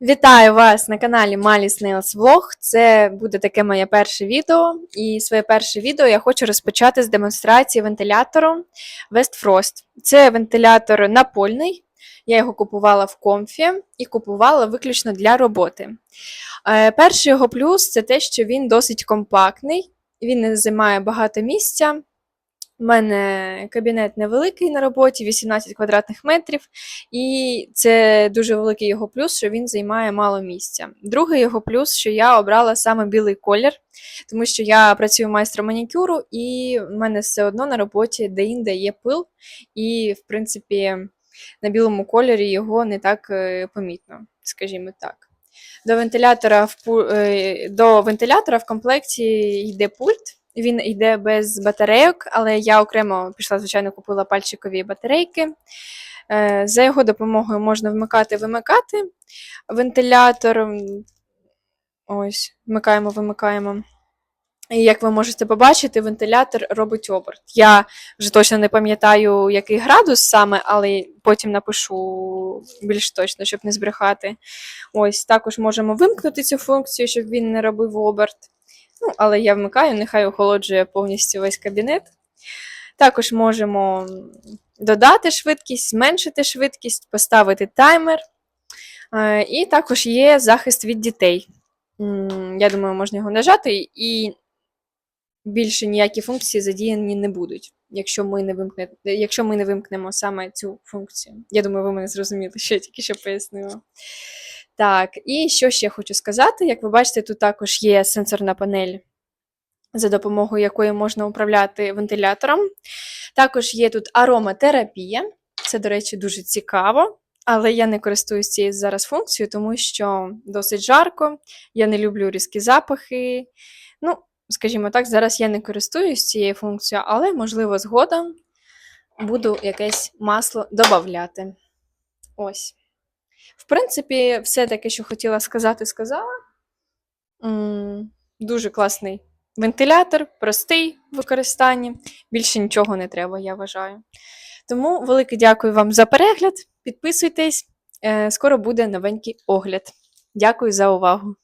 Вітаю вас на каналі Mali Snails Vlog. Це буде таке моє перше відео. І своє перше відео я хочу розпочати з демонстрації вентилятору West Frost. Це вентилятор напольний. Я його купувала в комфі і купувала виключно для роботи. Е, Перший його плюс це те, що він досить компактний, він не займає багато місця. У мене кабінет невеликий на роботі, 18 квадратних метрів, і це дуже великий його плюс, що він займає мало місця. Другий його плюс, що я обрала саме білий колір, тому що я працюю майстром манікюру, і в мене все одно на роботі де-інде є пил, і, в принципі, на білому кольорі його не так е, помітно, скажімо так. До вентилятора в, е, до вентилятора в комплекті йде пульт. Він йде без батарейок, але я окремо пішла, звичайно, купила пальчикові батарейки. Е, За його допомогою можна вмикати, вимикати вентилятор. Ось, вмикаємо, вимикаємо. І як ви можете побачити, вентилятор робить оберт. Я вже точно не пам'ятаю, який градус саме, але потім напишу більш точно, щоб не збрехати. Ось також можемо вимкнути цю функцію, щоб він не робив оберт. Ну, але я вмикаю, нехай охолоджує повністю весь кабінет. Також можемо додати швидкість, зменшити швидкість, поставити таймер. Е, І також є захист від дітей. Я думаю, можна його нажати, і більше ніякі функції задіяні не будуть, якщо ми не, вимкне, якщо ми не вимкнемо саме цю функцію. Я думаю, ви мене зрозуміли, що я тільки що пояснила. Так, і що ще хочу сказати? Як ви бачите, тут також є сенсорна панель, за допомогою якої можна управляти вентилятором. Також є тут ароматерапія. Це, до речі, дуже цікаво. Але я не користуюсь цією зараз функцією, тому що досить жарко, я не люблю різкі запахи. Ну, скажімо так, зараз я не користуюсь цією функцією, але, можливо, згодом буду якесь масло додавати. Ось. В принципі, все таке, що хотіла сказати, сказала. Дуже класний вентилятор, простий в використанні. Більше нічого не треба, я вважаю. Тому велике дякую вам за перегляд. Підписуйтесь, е, скоро буде новенький огляд. Дякую за увагу!